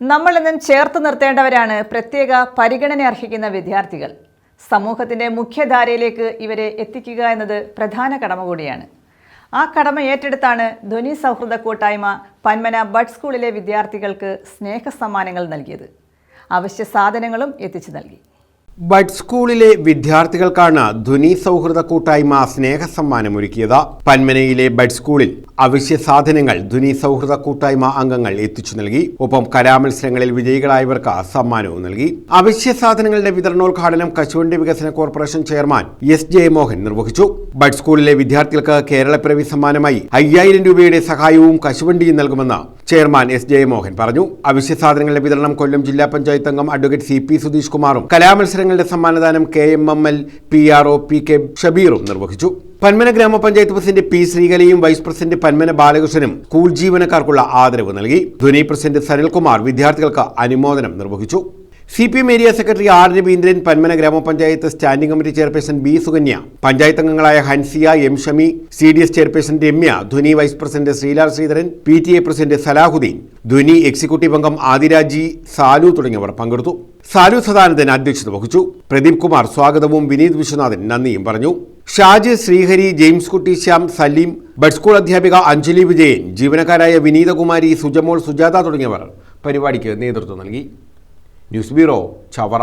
നമ്മളെന്നും ചേർത്ത് നിർത്തേണ്ടവരാണ് പ്രത്യേക പരിഗണന അർഹിക്കുന്ന വിദ്യാർത്ഥികൾ. സമൂഹത്തിന്റെ മുഖ്യധാരയിലേക്ക് ഇവരെ എത്തിക്കുക എന്നത് പ്രധാന കടമ കൂടിയാണ്. ആ കടമ ഏറ്റെടുത്താണ് ധ്വനി സൗഹൃദ കൂട്ടായ്മ പന്മന ബഡ് സ്കൂളിലെ വിദ്യാർത്ഥികൾക്ക് സ്നേഹ സമ്മാനങ്ങൾ നൽകിയത്. അവശ്യ സാധനങ്ങളും എത്തിച്ചു നൽകി. ബഡ് സ്കൂളിലെ വിദ്യാർത്ഥികൾക്കാണ് ധ്വനി സൗഹൃദ കൂട്ടായ്മ സ്നേഹസമ്മാനം ഒരുക്കിയത് പന്മനയിലെ ബഡ് സ്കൂളിൽ അവശ്യ സാധനങ്ങൾ ധ്വനി സൗഹൃദ കൂട്ടായ്മ അംഗങ്ങൾ എത്തിച്ചു നൽകി. ഒപ്പം കലാമത്സരങ്ങളിൽ വിജയികളായവർക്ക് സമ്മാനവും നൽകി. അവശ്യ സാധനങ്ങളുടെ വിതരണോദ്ഘാടനം കശുവണ്ടി വികസന കോർപ്പറേഷൻ ചെയർമാൻ എസ് ജയമോഹൻ നിർവഹിച്ചു. ബഡ് സ്കൂളിലെ വിദ്യാർത്ഥികൾക്ക് കേരളപ്പിറവി സമ്മാനമായി അയ്യായിരം രൂപയുടെ സഹായവും കശുവണ്ടിയും നൽകുമെന്ന് ചെയർമാൻ എസ് ജെ മോഹൻ പറഞ്ഞു. അവശ്യ സാധനങ്ങളുടെ വിതരണം കൊല്ലം ജില്ലാ പഞ്ചായത്ത് അംഗം അഡ്വക്കേറ്റ് സി പി സുധീഷ് കുമാറും കലാമത്സരങ്ങളുടെ സമ്മാനദാനം K M M L P R O P K ഷബീറും നിർവഹിച്ചു. പന്മന ഗ്രാമപഞ്ചായത്ത് പ്രസിഡന്റ് പി ശ്രീകലയും വൈസ് പ്രസിഡന്റ് പന്മന ബാലകൃഷ്ണനും സ്കൂൾ ജീവനക്കാർക്കുള്ള ആദരവ് നൽകി. ധ്വനി പ്രസിഡന്റ് സനിൽകുമാർ വിദ്യാർത്ഥികൾക്ക് അനുമോദനം നിർവഹിച്ചു. C P M area secretary R Raveendran Panmana ഗ്രാമപഞ്ചായത്ത് standing committee chairperson B Sukanya panchayat അംഗങ്ങളായ Hansiya M Shami C D S chairperson Ramya Dhwani vice president Sreelal Sreedharan P T A president Salahuddin Dhwani executive അംഗം ആദിരാജി സാലു തുടങ്ങിയവർ പങ്കെടുത്തു. സാലു സദാനന്ദൻ അധ്യക്ഷത വഹിച്ചു. പ്രദീപ് കുമാർ സ്വാഗതവും വിനീത് വിശ്വനാഥൻ നന്ദിയും പറഞ്ഞു. ഷാജ് ശ്രീഹരി ജെയിംസ് കുട്ടി ശ്യാം സലീം ബഡ് സ്കൂൾ അധ്യാപിക അഞ്ജലി വിജയൻ ജീവനക്കാരായ വിനീതകുമാരി സുജമോൾ സുജാത തുടങ്ങിയവർ പരിപാടിക്ക് നേതൃത്വം നൽകി. News bureau Chavara